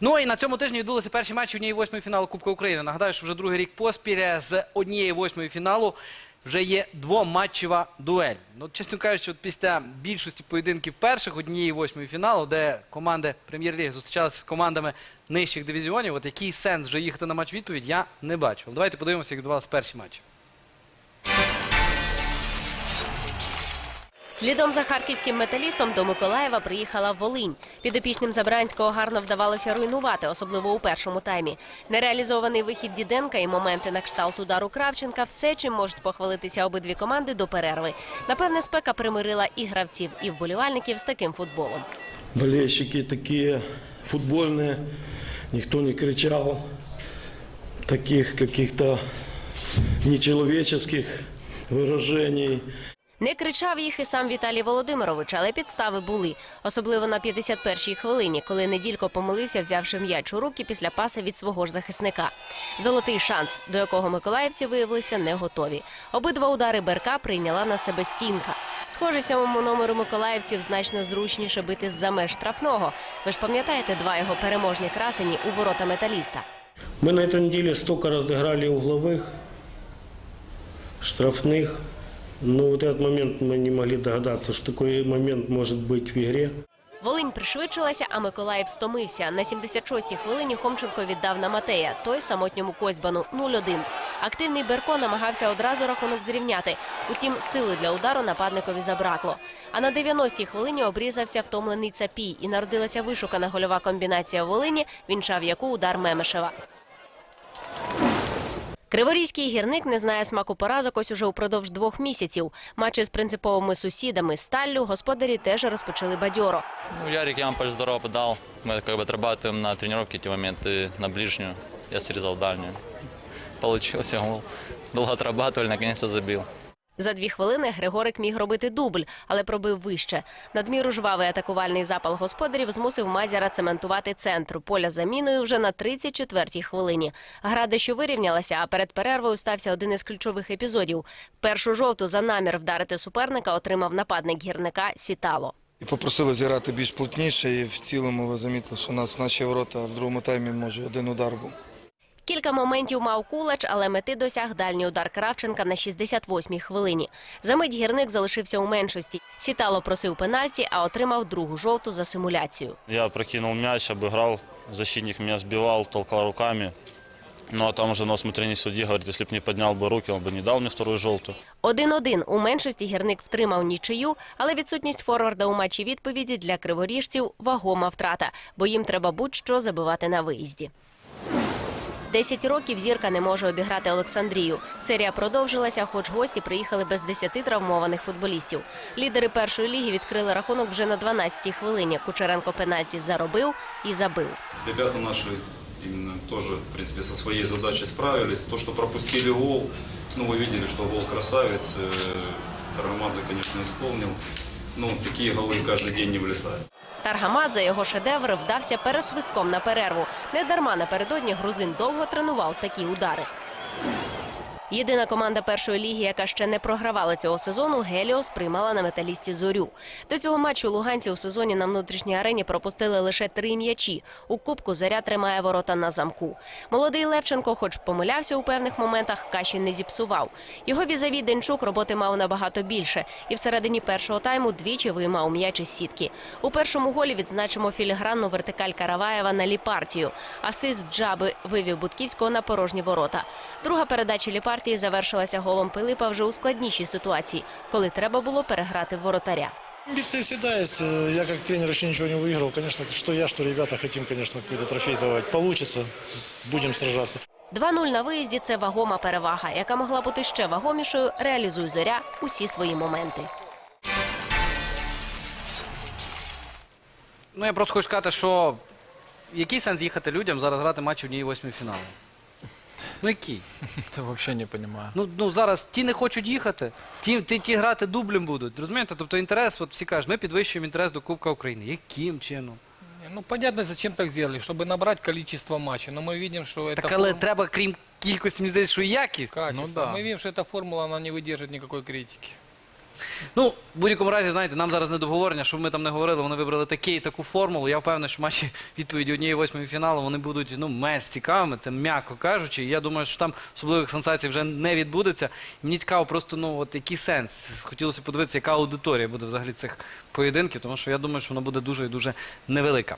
Ну і на цьому тижні відбулися перші матчі однієї восьмої фіналу Кубка України. Нагадаю, що вже другий рік поспіль з однієї восьмої фіналу вже є двоматчева дуель. Ну, чесно кажучи, от після більшості поєдинків перших однієї восьмої фіналу, де команди прем'єр-ліги зустрічалися з командами нижчих дивізіонів, от який сенс вже їхати на матч відповідь, я не бачу. Але давайте подивимося, як відбувалися перші матчі. Слідом за харківським металістом до Миколаєва приїхала Волинь. Підопічним Забранського гарно вдавалося руйнувати, особливо у першому таймі. Нереалізований вихід Діденка і моменти на кшталт удару Кравченка – все, чим можуть похвалитися обидві команди до перерви. Напевне, спека примирила і гравців, і вболівальників з таким футболом. Болельщики такие футбольные, никто не кричал, таких каких-то нечеловеческих. Не кричав їх і сам Віталій Володимирович, але підстави були. Особливо на 51-й хвилині, коли неділько помилився, взявши м'яч у руки після паси від свого ж захисника. Золотий шанс, до якого миколаївці виявилися не готові. Обидва удари Берка прийняла на себе стінка. Схоже, сьомому номеру миколаївців значно зручніше бити з-за меж штрафного. Ви ж пам'ятаєте два його переможні красені у ворота металіста. Мы на этой неделе столько разыграли угловых, штрафных. Но вот этот момент мы не могли догадаться, что такой момент может быть в игре. Волинь пришвидшилася, а Миколаїв стомився. На 76-й хвилині Хомченко віддав на Матея, той самотньому Козьбану 0-1. Активний Берко намагався одразу рахунок зрівняти. Утім, сили для удару нападникові забракло. А на 90-й хвилині обрізався втомлений Цапій і народилася вишукана гольова комбінація Волині, вінчав яку удар Мемешева. Криворізький гірник не знає смаку поразок ось уже упродовж двох місяців. Матчі з принциповими сусідами Сталлю господарі теж розпочали бадьоро. Ну, Ярик Ямполь здорово подал. Мы как бы отрабатываем на тренировке эти моменты на ближнюю. Я срезал дальнюю. Получился гол. Долго отрабатывали, наконец-то забил. За дві хвилини Григорик міг робити дубль, але пробив вище. Надміру жвавий атакувальний запал господарів змусив Мазяра цементувати центр поля заміною вже на 34-й хвилині. Гра дещо вирівнялася, а перед перервою стався один із ключових епізодів. Першу жовту за намір вдарити суперника отримав нападник гірника Сітало. І попросили зіграти більш плотніше, і в цілому ви замітили, що у нас наші ворота в другому таймі може один удар був. Кілька моментів мав Кулач, але мети досяг дальній удар Кравченка на 68-й хвилині. Замить гірник залишився у меншості. Сітало просив пенальті, а отримав другу жовту за симуляцію. Я прокинул мяч, обыграл, защитник меня сбивал, толкал руками. Ну а там уже на усмотрение судьи говорит, если бы не поднял бы руки, он бы не дал мне вторую желтую. 1-1. У меншості гірник втримав нічию, але відсутність форварда у матчі відповіді для криворіжців – вагома втрата, бо їм треба будь-що забивати на виїзді. Десять років зірка не може обіграти Олександрію. Серія продовжилася, хоч гості приїхали без десяти травмованих футболістів. Лідери першої ліги відкрили рахунок вже на 12-й хвилині. Кучеренко пенальті заробив і забив. Ребята наши именно тоже, в принципе, со своей задачей справились. То, что пропустили гол, ну, вы видели, что гол красавец. э, Таргамадзе, конечно, исполнил. Ну, такие голы каждый день не влетают. Таргамадзе, його шедевр, вдався перед свистком на перерву. Недарма напередодні грузин довго тренував такі удари. Єдина команда першої ліги, яка ще не програвала цього сезону, Геліос приймала на металісті зорю. До цього матчу луганці у сезоні на внутрішній арені пропустили лише три м'ячі. У кубку заря тримає ворота на замку. Молодий Левченко, хоч помилявся у певних моментах, каші не зіпсував. Його візаві Денчук роботи мав набагато більше, і всередині першого тайму двічі виймав м'яч із сітки. У першому голі відзначимо філігранну вертикаль Караваєва на ліпартію. Асист Джаби вивів Будківського на порожні ворота. Друга передача ліпартії завершилася голом Пилипа вже у складнішій ситуації, коли треба було переграти воротаря. Амбиции всегда есть. Я как тренер еще ничего не выиграл. Конечно, что я, что ребята хотим, конечно, какой-то трофей завоевать. Получится. Будем сражаться. 2-0 на виїзді це вагома перевага, яка могла бути ще вагомішою. Реалізуй зоря усі свої моменти. Ну, я просто хочу сказати, що який сенс їхати людям зараз грати матч однієї восьмої фіналу? Ну який? Я вообще не понимаю. Ну, ну зараз ті не хочуть їхати, ті, ті, ті грати дублем будуть. Розумієте? Тобто інтерес, от всі кажуть, ми підвищуємо інтерес до Кубка України. Яким чином? Не, Ну, понятно, зачем так сделали, чтобы набрать количество матчей. Но мы видим, что это... Так але форм- треба, крім кількості, мені здається, що і якість. Качество. Ну да. Мы видим, что эта формула, она не выдержит никакой критики. Ну, в будь-якому разі, знаєте, нам зараз не до обговорення, що ми там не говорили, вони вибрали такі і таку формулу. Я впевнений, що матчі відповіді однієї восьмої фіналу вони будуть ну, менш цікавими, це м'яко кажучи. Я думаю, що там особливих сенсацій вже не відбудеться. Мені цікаво просто, ну, от який сенс. Хотілося подивитися, яка аудиторія буде взагалі цих поєдинків, тому що я думаю, що вона буде дуже і дуже невелика.